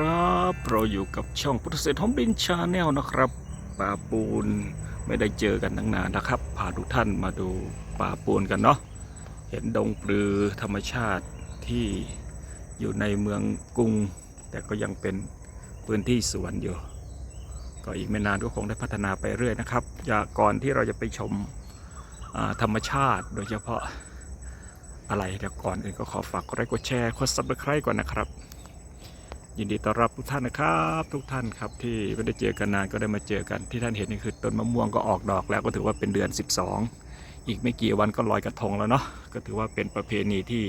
ครับ เราอยู่กับช่องพุทธเศรษฐอมบินชาแนลนะครับป่าปูนไม่ได้เจอกันตั้งนานนะครับพาทุกท่านมาดูป่าปูนกันเนาะเห็นดงปลือธรรมชาติที่อยู่ในเมืองกรุง แต่ก็ยังเป็นพื้นที่สวนอยู่ ก็อีกไม่นานก็คงได้พัฒนาไปเรื่อยนะครับอย่าก่อนที่เราจะไปชมธรรมชาติโดยเฉพาะอะไรเดี๋ยวก่อนอื่นก็ขอฝากกดไลค์กดแชร์กดซับสไครต์ก่อนนะครับ ยินดีต้อนรับทุกท่านนะครับ ทุกท่านครับที่ไม่ได้เจอกันนานก็ได้มาเจอกันที่ท่านเห็นนี่คือต้นมะม่วงก็ออกดอกแล้วก็ถือว่าเป็นเดือน 12 อีกไม่กี่วันก็ลอยกระทงแล้วเนาะก็ถือว่าเป็นประเพณีที่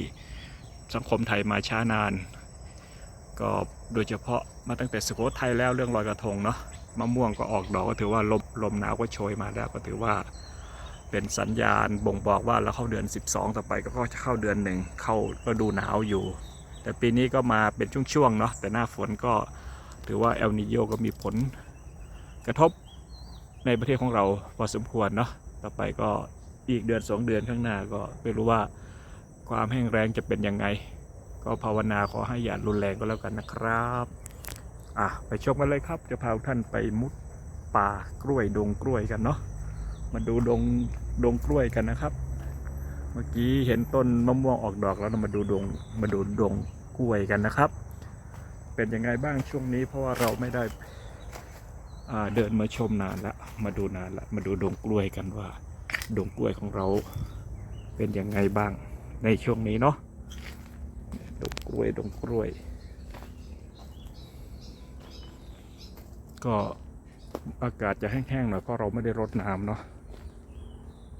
สังคมไทยมาช้านาน ก็โดยเฉพาะมาตั้งแต่สุโขทัยแล้วเรื่องลอยกระทงเนาะมะม่วงก็ออกดอกก็ถือว่าลมลมหนาวก็โชยมาแล้วก็ถือว่าเป็นสัญญาณบ่งบอกว่าเราเข้าเดือน 12 ต่อไปก็จะเข้าเดือนหนึ่งเข้าฤดูหนาวอยู่ แต่ปีนี้ก็มาเป็นช่วงๆเนาะแต่หน้าฝนก็ถือว่าเอลนิโยก็มีผลกระทบในประเทศของเราพอสมควรเนาะต่อไปก็อีกเดือนสองเดือนข้างหน้าก็ไม่รู้ว่าความแห้งแรงจะเป็นยังไง ก็ภาวนาขอให้อย่ารุนแรงก็แล้วกันนะครับอะไปชมกันเลยครับ จะพาท่านไปมุดป่ากล้วยดงกล้วยกันเนาะมาดูดงดงกล้วยกันนะครับ เมื่อกี้เห็นต้นมะม่วงออกดอกแล้วเรามาดูดงมาดูดง กล้วยกันนะครับ เป็นยังไงบ้างช่วงนี้เพราะว่าเราไม่ได้เดินมาชมนานละมาดูนานละมาดูดงกล้วยกันว่าดงกล้วยของเราเป็นยังไงบ้างในช่วงนี้เนาะดงกล้วยดงกล้วย ก็อากาศจะแห้งๆหน่อยเพราะเราไม่ได้รดน้ำเนาะ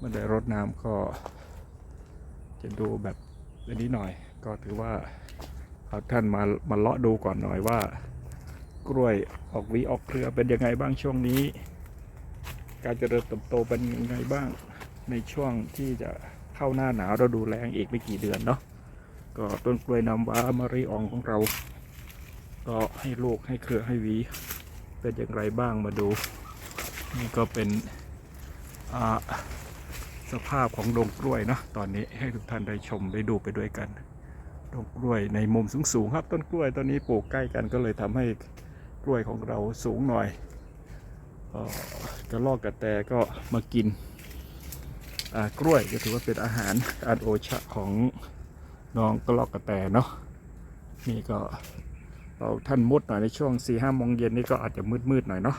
ไม่ได้รดน้ำก็จะดูแบบอันนี้หน่อยก็ถือว่า เอาท่านมามาเลาะดูก่อนหน่อยว่า กล้วยออกวีออกเครือเป็นยังไงบ้างช่วงนี้ การเจริญเติบโตเป็นยังไงบ้าง ในช่วงที่จะเข้าหน้าหนาวเราดูแรงอีกไม่กี่เดือนเนาะก็ต้นกล้วยน้ำว้ามะริอองของเรา ก็ให้ลูกให้เครือให้วีเป็นอย่างไรบ้างมาดู นี่ก็เป็นสภาพของดงกล้วยเนาะตอนนี้ให้ทุกท่านได้ชมได้ดูไปด้วยกัน ดงกล้วยในมุมสูงๆครับ ต้นกล้วยต้นนี้ปลูกใกล้กันก็เลยทำให้กล้วยของเราสูงหน่อยออกระรอกกระแตก็มากินกล้วยก็ถือว่าเป็นอาหารอันโอชะของน้องกระรอกกระแตเนาะนี่ก็เราท่านมุดหน่อยในช่วง4ี่ห้าโมงเย็นนี่ก็อาจจะมืดๆหน่อยเนาะ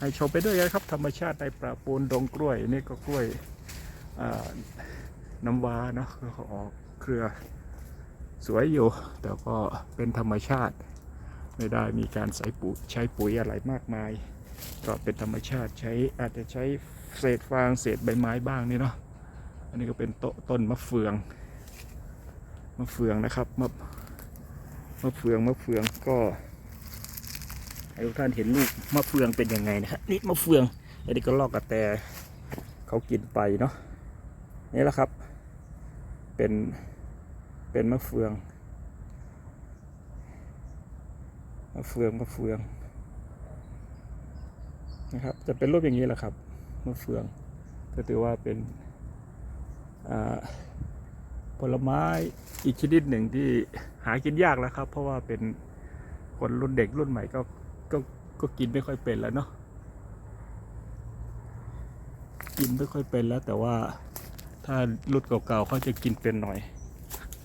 ให้ชมไปด้วยกันครับ ธรรมชาติในป่าปูนดงกล้วยนี่ก็กล้วยน้ำว้าเนาะออกเครือ สวยอยู่ แต่ก็เป็นธรรมชาติ ไม่ได้มีการใส่ปุ๋ยใช้ปุ๋ยอะไรมากมาย ก็เป็นธรรมชาติใช้อาจจะใช้เศษฟางเศษใบไม้บ้างนี่เนาะอันนี้ก็เป็นโตต้นมะเฟืองมะเฟืองนะครับมะมะเฟืองมะเฟืองก็ให้ทุกท่านเห็นลูกมะเฟืองเป็นยังไงนะฮะนี่มะเฟืองอันนี้ก็ลอกกระแตเขากินไปเนาะนี่แหละครับ เป็น เป็นมะเฟือง มะเฟืองมะเฟืองนะครับ จะเป็นรูปอย่างนี้แหละครับ มะเฟือง ก็ถือว่าเป็นผลไม้อีกชนิดหนึ่งที่หากินยากแล้วครับ เพราะว่าเป็นคนรุ่นเด็กรุ่นใหม่ก็ก็ก็กินไม่ค่อยเป็นแล้วเนาะกินไม่ค่อยเป็นแล้วแต่ว่าถ้ารุ่นเก่าๆเขาจะกินเป็นหน่อย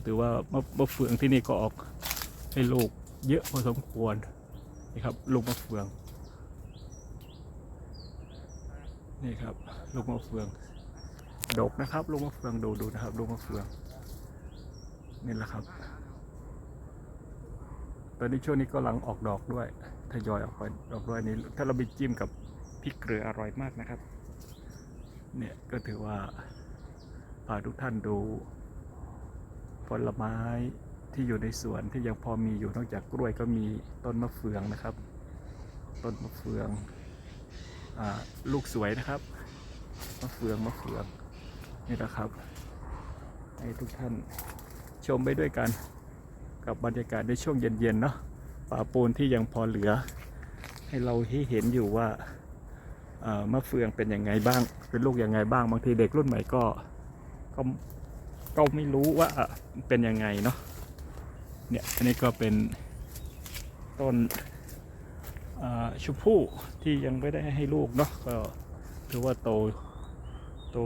หรือว่ามะมะเฟืองที่นี่ก็ออกให้ลูกเยอะพอสมควรนี่ครับลูกมะเฟือง นี่ครับลูกมะเฟืองดกนะครับลูกมะเฟืองดูดูนะครับลูกมะเฟืองนี่แหละครับตอนนี้ช่วงนี้ก็กำลังออกดอกด้วยทยอยออกไปดอกด้วยนี้ ถ้าเราไปจิ้มกับพริกเกลืออร่อยมากนะครับ เนี่ยก็ถือว่าพาทุกท่านดู ผลไม้ที่อยู่ในสวนที่ยังพอมีอยู่นอกจากกล้วยก็มีต้นมะเฟืองนะครับ ต้นมะเฟืองอลูกสวยนะครับมะเฟืองมะเฟืองนี่นะครับ ให้ทุกท่านชมไปด้วยกันกับบรรยากาศในช่วงเย็นๆเนาะป่าปูนที่ยังพอเหลือ ให้เราให้เห็นอยู่ว่ามะเฟืองเป็นยังไงบ้าง เป็นลูกยังไงบ้างบางทีเด็กรุ่นใหม่ก็ก็ ก็ไม่รู้ว่าเป็นยังไงเนาะเนี่ยอันนี้ก็เป็นต้นชมพู่ที่ยังไม่ได้ให้ลูกเนาะก็ถือว่าโตโต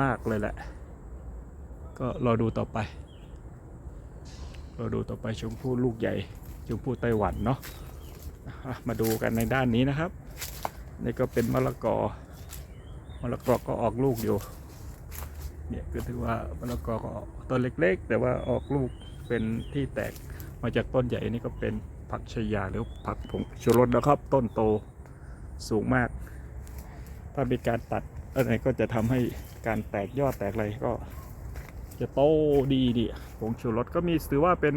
มากเลยแหละ ก็รอดูต่อไป รอดูต่อไปชมพู่ลูกใหญ่ชมพู่ไต้หวันเนาะมาดูกันในด้านนี้นะครับ นี่ก็เป็นมะละกอมะละกอก็ออกลูกอยู่ เนี่ยก็ถือว่ามะละกอก็อกต้นเล็กๆ แต่ว่าออกลูกเป็นที่แตกมาจากต้นใหญ่นี่ก็เป็นผักชายาหรือผักผงชูรสนะครับ ต้นโตสูงมาก ถ้ามีการตัดอะไรก็จะทำให้การแตกยอดแตกอะไรก็ จะโตดีดีผงชูรสก็มีถือว่าเป็น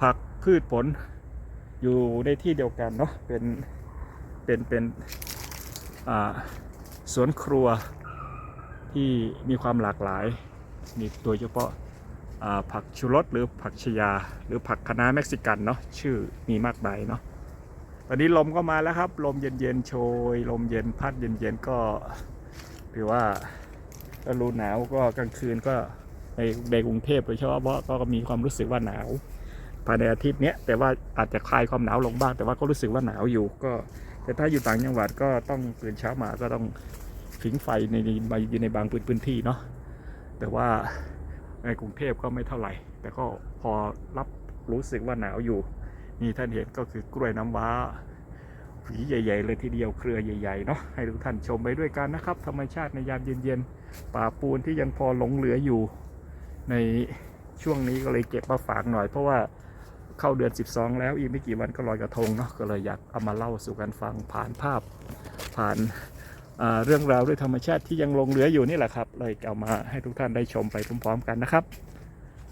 ผักพืชผลอยู่ในที่เดียวกันเนาะเป็นเป็นเป็นสวนครัว ที่มีความหลากหลายมีโดยเฉพาะผักชูรสหรือผักชยา หรือผักคะน้าเม็กซิกันเนาะชื่อมีมากมายเนาะตอนนี้ลมก็มาแล้วครับ ลมเย็นๆโชย ลมเย็นพัดเย็นๆก็ถือว่าฤดูหนาวก็กลางคืนก็ในในกรุงเทพโดยเฉพาะก็มีความรู้สึกว่าหนาวภายในอาทิตย์เนี้ยแต่ว่าอาจจะคลายความหนาวลงบ้าง แต่ว่าก็รู้สึกว่าหนาวอยู่ก็ แต่ถ้าอยู่ต่างจังหวัดก็ต้องตื่นเช้ามาก็ต้อง ผิงไฟในในอยู่ในบางพื้นที่เนาะแต่ว่าในกรุงเทพก็ไม่เท่าไหร่ แต่ก็พอรับรู้สึกว่าหนาวอยู่ นี่ท่านเห็นก็คือกล้วยน้ำว้าหวีใหญ่ ๆ เลยทีเดียวเครือใหญ่ๆเนาะให้ทุกท่านชมไปด้วยกันนะครับ ธรรมชาติในยามเย็นๆป่าปูนที่ยังพอหลงเหลืออยู่ ในช่วงนี้ก็เลยเก็บมาฝากหน่อย เพราะว่าเข้าเดือน 12 แล้วอีกไม่กี่วันก็ลอยกระทงเนาะก็เลยอยากเอามาเล่าสู่กันฟังผ่านภาพผ่าน เรื่องราวด้วยธรรมชาติที่ยังลงเหลืออยู่นี่แหละครับ เลยเอามาให้ทุกท่านได้ชมไปพร้อมๆกันนะครับ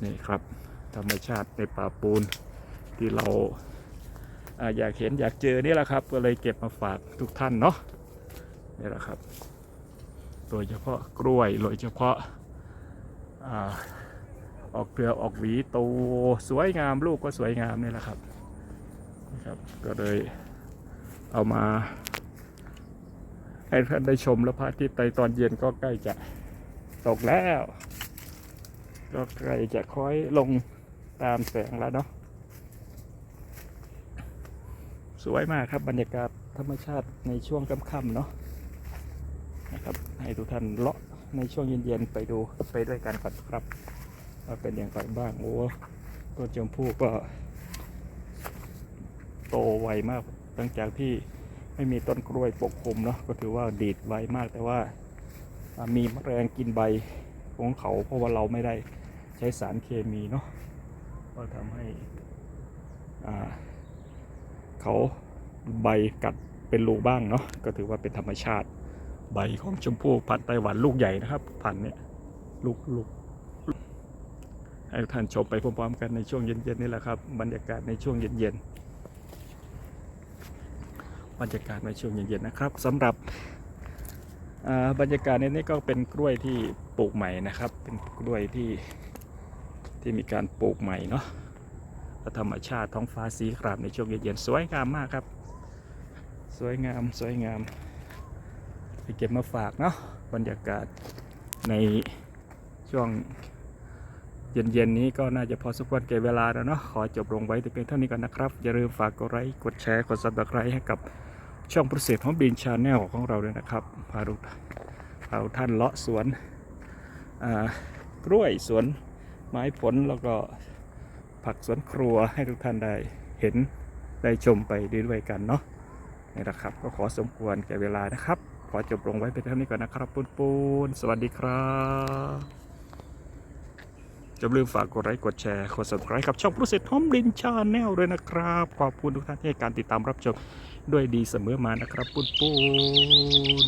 นี่ครับ ธรรมชาติในป่าปูนที่เราอยากเห็นอยากเจอนี่แหละครับ ก็เลยเก็บมาฝากทุกท่านเนาะนี่แหละครับ โดยเฉพาะกล้วยโดยเฉพาะอออกเครือออกหวีโตสวยงามลูกก็สวยงามนี่แหละครับนะครับ ก็เลยเอามา ให้ท่านได้ชมแล้วพระอาทิตย์ในตอนเย็นก็ใกล้จะตกแล้ว ก็ใกล้จะค่อยลงตามแสงแล้วเนาะสวยมากครับบรรยากาศธรรมชาติในช่วงค่ำๆเนาะนะครับ ให้ทุกท่านเลาะในช่วงเย็นๆไปดูไปด้วยกันก่อนครับว่าเป็นอย่างไรบ้างโอ้ต้นชมพู่ก็ โตไวมากหลังจากที่ ไม่มีต้นกล้วยปกคลุมเนาะก็ถือว่าดีดไวมากแต่ว่ามีแมลงกินใบของเขาเพราะว่าเราไม่ได้ใช้สารเคมีเนาะก็ทำให้อ่าเขาใบกัดเป็นรูบ้างเนาะก็ถือว่าเป็นธรรมชาติใบของชมพู่พันธุ์ไต้หวันลูกใหญ่นะครับพันธุ์เนี่ยลูกลูกให้ท่านชมไปพร้อมๆกันในช่วงเย็นๆนี่แหละครับบรรยากาศในช่วงเย็นๆ บรรยากาศในช่วงเย็นๆนะครับสำหรับบรรยากาศในนี้ก็เป็นกล้วยที่ปลูกใหม่นะครับ เป็นกล้วยที่ที่มีการปลูกใหม่เนาะและธรรมชาติท้องฟ้าสีครามในช่วงเย็นๆสวยงามมากครับ สวยงามสวยงามไปเก็บมาฝากเนาะบรรยากาศในช่วงเย็นๆนี้ก็น่าจะพอสมควรเก็บเวลาแล้วเนาะขอจบลงไว้แต่เพียงเท่านี้ก่อนนะครับ อย่าลืมฝากกดไลค์กดแชร์กดซับสไครต์ให้กับ ช่องปรเซสของบินชาแนลของเราด้วยนะครับพาทุกพาทุกท่านเลาะสวนกล้วยสวนไม้ผลแล้วก็ผักสวนครัวให้ทุกท่านได้เห็นได้ชมไปด้วยกันเนาะนี่แหละครับ ก็ขอสมควรแก่เวลานะครับ ขอจบลงไว้เป็นเท่านี้ก่อนนะครับปูนปูนสวัสดีครับจะลืมฝากกดไลค์กดแชร์กด subscribe กับช่องโปรเซสฮอมดินชาแนลด้วยนะครับ ขอบคุณทุกท่านที่ให้การติดตามรับชม ด้วยดีเสมอมานะครับปูนปูน